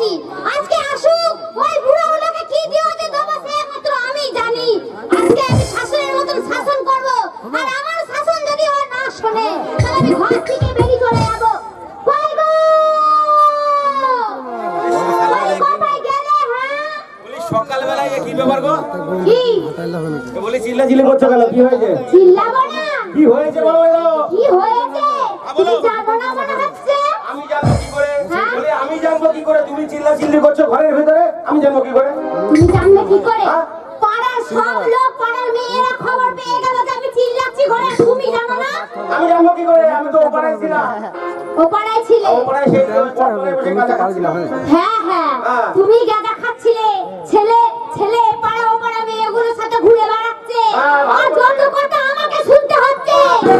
পেয়েছি আজকে আসুক ওই বুড়ো লোকে কি দিয়ে হতে দেবো একমাত্র আমি জানি। আজকে আমি শাসনের মতন শাসন করব। আর আমার শাসন যদি ও না শোনে তাহলে আমি ঘর থেকে বেরিয়ে চলে যাব। হ্যাঁ? সকালবেলায় কি ব্যাপার গো? কি? বলি চিল্লা চিল্লি করছ কেন? কি হয়েছে? চিল্লাবো না? কি হয়েছে বলো কি হয়েছে? বলো। জানো না মানে আমি জানব কি করে? তুমি চিল্লা চিল্লি করছ ঘরের ভিতরে? আমি জানব কি করে? তুমি জানলে কি করে? পাড়ার সব লোক পাড়ার মেয়েরা খবর পেয়ে গেল যে আমি চিল্লাচ্ছি ঘরে তুমি জানো না? আমি জানব কি করে? আমি তো ওপারে ছিলাম। ও ছিলে? ওপারে সেই চত্বরে বসে কাঁচা খাচ্ছিলাম হ্যাঁ হ্যাঁ। তুমি গাঁজা খাচ্ছিলে। ছেলে ছেলে পাড়া ও মেয়েগুলোর সাথে ঘুরে বেড়াচ্ছে। আর যত কথা আমাকে শুনতে হচ্ছে।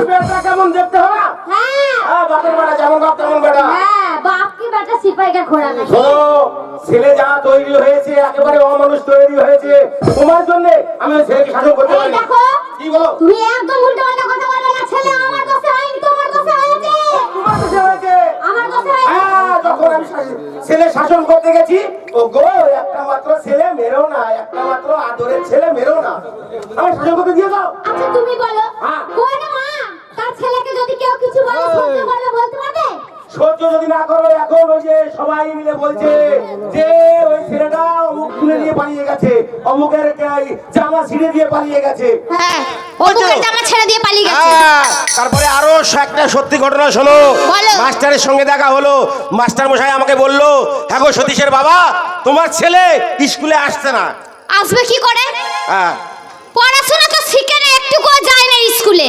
বেটা কেমন দেখতে হবে হ্যাঁ। হ্যাঁ বাপের বেটা যেমন বাপ তেমন বেটা। হ্যাঁ। শোনো ছেলে যা তৈরি হয়েছে একেবারে অমানুষ তৈরি হয়েছে তোমার জন্য আমি ওই ছেলেকে শাসন করতে পারি দেখো কি বলো? তুমি একদম উল্টো পাল্টা কথা বলবে না ছেলে আমার দোষে হয়নি তোমার দোষে হয়েছে। তোমার দোষে হয়েছে? আমার দোষে হয়েছে। হ্যাঁ যখন আমি শাসন- ছেলে শাসন করতে গেছি ও গো একটা মাত্র ছেলে মেরো না একটা মাত্র আদরের ছেলে মেরো না। আমি শাসন করতে দিয়ে দাও। আচ্ছা তুমি বলো হ্যাঁ। কোন মা তার ছেলেকে যদি কেউ কিছু বলে শুনতে পারবে বলতে পারবে? সহ্য যদি না করো এখন ওই যে সবাই মিলে বলছে যে ওই ছেলেটা অমুক তুলে নিয়ে পালিয়ে গেছে অমুকের জামা ছিঁড়ে দিয়ে পালিয়ে গেছে। হ্যাঁ ও জামা ছেড়ে দিয়ে পালিয়ে গেছে। হ্যাঁ, তারপরে আরও একটা সত্যি ঘটনা শোনো। মাস্টারের সঙ্গে দেখা হলো। মাস্টার মশাই আমাকে বলল হ্যাঁ গো সতীশের বাবা তোমার ছেলে স্কুলে আসছে না। আসবে কি করে? হ্যাঁ। পড়াশোনা তো শিখে না একটুকুও যায় না স্কুলে।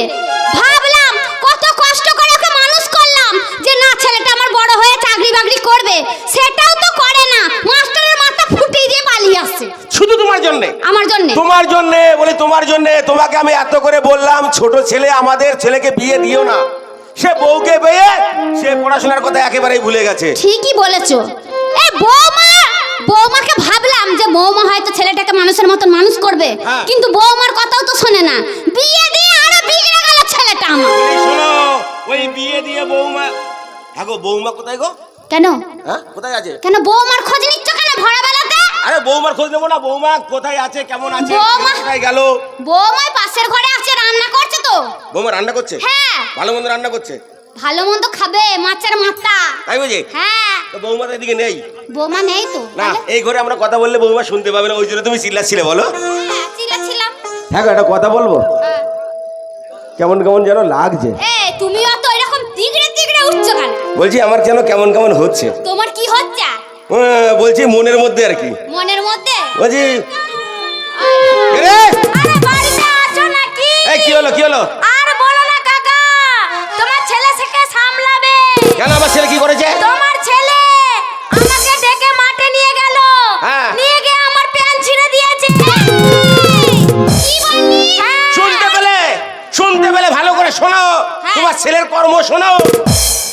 ভাবলাম কত কষ্ট করে যে না ছেলেটা আমার বড় হয়ে চাকরি বাকরি করবে সেটাও তো করে না। মাস্টারের মাথা ফুটিয়ে দিয়ে পালিয়ে আসছে। শুধু তোমার জন্য? আমার জন্য। তোমার জন্য বলে তোমার জন্য তোমাকে আমি এত করে বললাম ছোট ছেলে আমাদের ছেলেকে বিয়ে দিও না। সে বউকে পেয়ে সে পড়াশোনার কথা একেবারেই ভুলে গেছে। ঠিকই বলেছ। এ বৌমা বৌমাকে ভাবলাম যে বৌমা হয়তো ছেলেটাকে মানুষের মতন মানুষ করবে হ্যাঁ। কিন্তু বৌমার কথাও তো শোনে না। বিয়ে হ্যাঁ গো বৌমা কোথায় গো? কেন? হ্যাঁ কোথায় আছে? কেন বৌমার খোঁজ নিচ্ছ কেন ভরা বেলাতে আরে বৌমার খোঁজ নেব না বৌমা কোথায় আছে কেমন আছে বৌমা- কোথায় গেল? বৌমাই পাশের ঘরে আছে রান্না করছে তো। বৌমা রান্না করছে? হ্যাঁ। ভালো মন্দ রান্না করছে? ভালো মন্দ খাবে মাছের মাথা। তাই বুঝি? হ্যাঁ। তো বৌমা তো এদিকে নেই। বৌমা নেই তো না এই ঘরে আমরা কথা বললে বৌমা শুনতে পাবে না ওই জন্য তুমি চিল্লাচ্ছিলে বলো। হ্যাঁ চিল্লাছিলাম হ্যাঁ গো, একটা কথা বলব? হ্যাঁ। কেমন কেমন যেন লাগছে। এ তুমিও তো এরকম তিগড়ে তিগড়ে উঠছো কেন বলছি আমার যেন কেমন কেমন হচ্ছে? তোমার কি হচ্ছে? বলছি মনের মধ্যে আর কি। মনের মধ্যে? বলছি কি হলো কি হলো? আর বলো না কাকা তোমার ছেলে থেকে সামলাবে। কেন আমার ছেলে কি করেছে? তোমার ছেলে আমাকে ডেকে মাঠে নিয়ে গেল। হ্যাঁ। নিয়ে গিয়ে আমার প্যান্ট ছিঁড়ে দিয়েছে। শুনতে পেলে? শুনতে পেলে ভালো করে শোনো হ্যাঁ। তোমার ছেলের কর্ম শোনো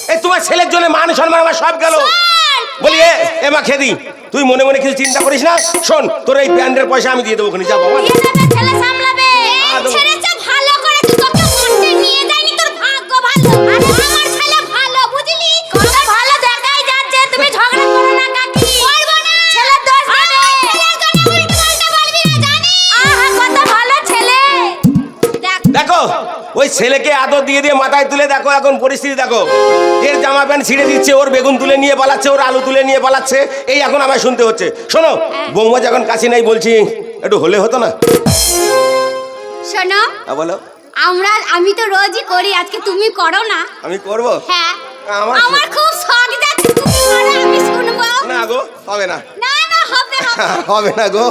এই তোমার ছেলের জন্য মান সম্মান আমার সব গেল। বলি এ মা খেদি তুই মনে মনে কিছু চিন্তা করিস না? শোন তোর এই প্যান্ডের পয়সা আমি দিয়ে দেবো ওখানে যা ছেলেকে আদর দিয়ে দিয়ে মাথায় তুলে দেখো এখন পরিস্থিতি দেখো। এর জামা প্যান্ট ছিঁড়ে দিচ্ছে ওর বেগুন তুলে নিয়ে পালাচ্ছে ওর আলু তুলে নিয়ে পালাচ্ছে। এই এখন আমায় শুনতে হচ্ছে। শোনো বৌমা যখন কাছে নাই বলছি একটু হলে হতো না? শোনো হ্যাঁ, বলো। আমরা আমি তো রোজই করি আজকে তুমি করো না। আমি করব? হ্যাঁ। আমার আমার খুব শখ যাচ্ছে তুমি করো আমি শুনব। না গো হবে না। না না হবে হবে। হবে না গো।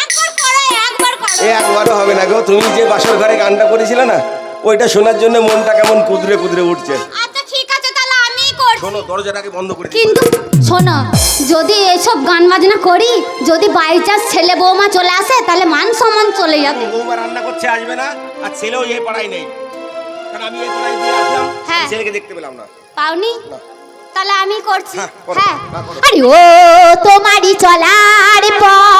একবার করো একবার করো। এ একবারও হবে না গো। তুমি যে বাসর ঘরে গানটা করেছিলে না ওইটা শোনার জন্য মনটা কেমন কুদরে কুদরে উঠছে। আচ্ছা ঠিক আছে তাহলে আমি করছি। শোনো দরজাটাকে বন্ধ করে কিন্তু শোনো যদি এসব গান বাজনা করি যদি বাই চান্স ছেলে বৌমা চলে আসে তাহলে মান সম্মান চলে যাবে। বৌমা রান্না করছে আসবে না আর ছেলেও এই পাড়ায় নেই। কারণ আমি এই পাড়ায় দিয়ে আসলাম হ্যাঁ। ছেলেকে দেখতে পেলাম না। পাওনি? না। তাহলে আমি করছি। হ্যাঁ। হ্যাঁ। আরে ও তোমারই চলার পথে।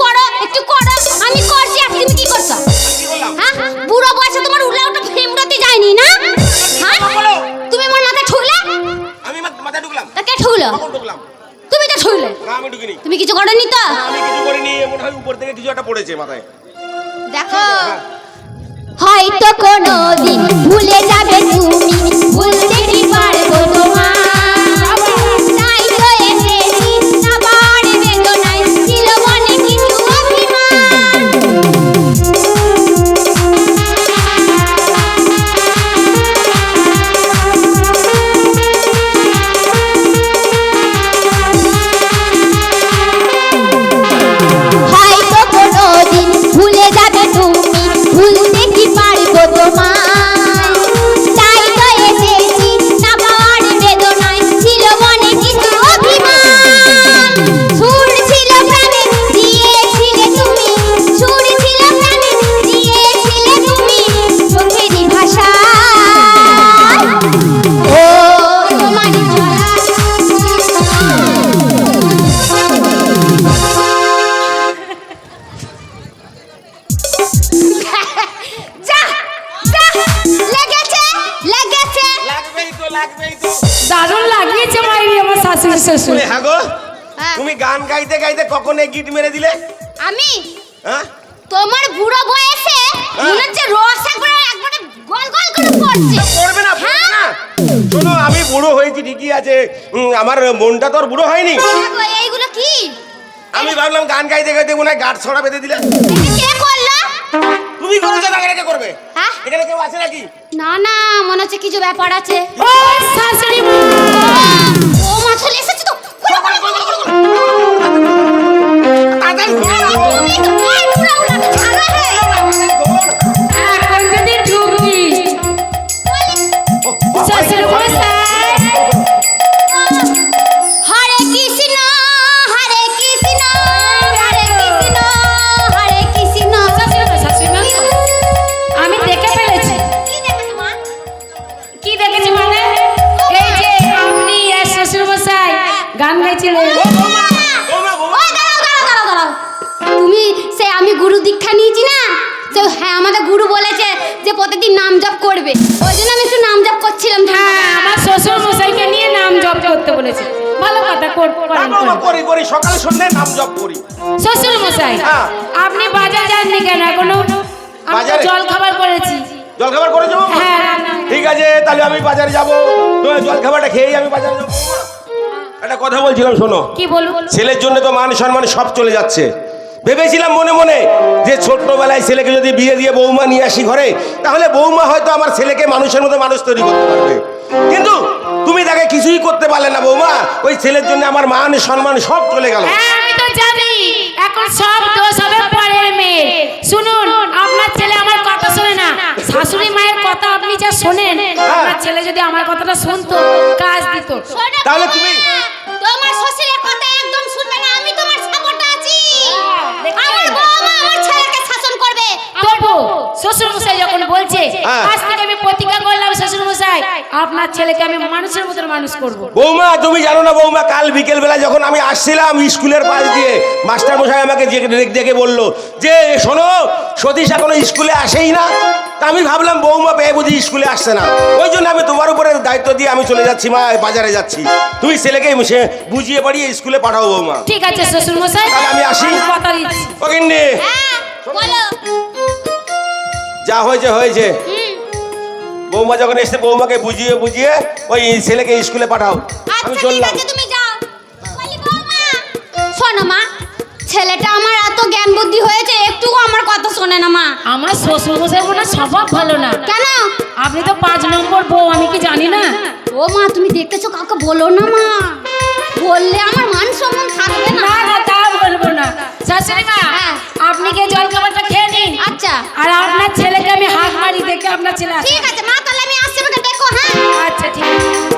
করো তো তো দেখো। হয়তো কোনো দিন ভুলে যাবে তুমি। ভুল লাগবেই তো। দারুণ লাগিয়েছে মাইরি আমার শাশুড়ি শ্বশুর। হ্যাঁ গো হ্যাঁ। তুমি গান গাইতে গাইতে কখন এই গিট মেরে দিলে? আমি? হ্যাঁ? তোমার বুড়ো বয়সে মনে হচ্ছে রসগোল্লা একবারে গোল গোল করে পড়ছে। করবে না করবে না। শোনো আমি বুড়ো হয়েছি ঠিকই আছে। আমার মনটা তো আর বুড়ো হয়নি। এইগুলো কি? আমি ভাবলাম গান গাইতে গাইতে মনে হয় গাঠ ছড়া বেঁধে দিলে। কে করল তুমি কোন না রেখে করবে? হ্যাঁ? এখানে কেউ আছে নাকি? না না মনে হচ্ছে কিছু ব্যাপার আছে। ও শাশুড়ি ও মা চলে এসেছে তো। বলেছে। ভালো কথা কর- করেন করি করি সকালে সন্ধ্যায় নাম জপ করি। শ্বশুর মশাই হ্যাঁ। আপনি বাজার যাননি কেন? এখনও আমি জল খাবার করেছি। জল খাবার বৌমা? হ্যাঁ ঠিক আছে তাহলে আমি বাজারে যাব। জল খাবারটা খেয়েই আমি বাজারে যাব। একটা কথা বলছিলাম শোনো। কি বলুন ছেলের জন্য তো মান সম্মান সব চলে যাচ্ছে। ভেবেছিলাম মনে মনে যে ছোট্টবেলায় ছেলেকে যদি বিয়ে দিয়ে বৌমা নিয়ে আসি ঘরে তাহলে বৌমা হয়তো আমার ছেলেকে মানুষের মতো মানুষ তৈরি করতে পারবে। কিন্তু তুমি তাকে কিছুই করতে পারলে না বৌমা। ওই ছেলের জন্য আমার মান সম্মান সব চলে গেল। হ্যাঁ আমি তো জানি। এখন সব দোষ হবে পরের মেয়ে শুনুন আপনার ছেলে আমার কথা শোনে না। শাশুড়ি মায়ের কথা আপনি যা শোনেন আপনার ছেলে যদি আমার কথাটা শুনতো কাজ দিত। তাহলে তুমি- তোমার শ্বশুরের কথা একদম শুনবে না আমি তোমার সাপোর্টে আছি। আমার বৌমা আমার ছেলেকে শাসন করবে। তবু শ্বশুর মশাই যখন বলছে হ্যাঁ। আজ থেকে আমি প্রতিজ্ঞা শ্বশুর মশাই আপনার ছেলেকে আমি মানুষের মতন মানুষ করব। বৌমা তুমি জানো না বৌমা কাল বিকেল বেলা যখন আমি আসছিলাম স্কুলের পাশ দিয়ে মাস্টার মশাই আমাকে দেখে বলল যে শোনো সতীশ এখনও স্কুলে আসেই না? তা আমি ভাবলাম বৌমা পেয়ে বুঝি স্কুলে আসছে না। ওই জন্য আমি তোমার উপরে দায়িত্ব দিয়ে আমি চলে যাচ্ছি মা বাজারে যাচ্ছি। তুমি ছেলেকে সে বুঝিয়ে পাঠিয়ে স্কুলে পাঠাও বৌমা। ঠিক আছে শ্বশুর মশাই তাহলে আমি আসি। কথা দিচ্ছি। ও গিন্নি, হ্যাঁ বলো। যা হয়েছে হয়েছে। হুম, বৌমা যখন এসে বৌমাকে বুঝিয়ে বুঝিয়ে ওই ছেলেকে স্কুলে পাঠাও আমি আচ্ছা চললাম। তুমি যাও। বলি বৌমা শোনো মা ছেলেটা আমার এত জ্ঞান বুদ্ধি হয়েছে একটু আমার কথা শোনে না মা। আমার শ্বশুর মশাই মনে স্বভাব ভালো না। কেন? আপনি তো পাঁচ নম্বর বউ আমি কি জানি না? ও মা তুমি দেখেছ কাউকে বলো না মা। বললে আমার মান সম্মান থাকবে না। না না। তা বলব না শাশুড়ি মা হ্যাঁ। আপনি কি জল খাবারটা খেয়ে নিন। আচ্ছা। আর আপনার ছেলেকে আমি হাত মারি দেখে আপনার ছেলে আসে ঠিক আছে মা তাহলে আমি আসছি আমাকে দেখো হ্যাঁ। আচ্ছা ঠিক আছে।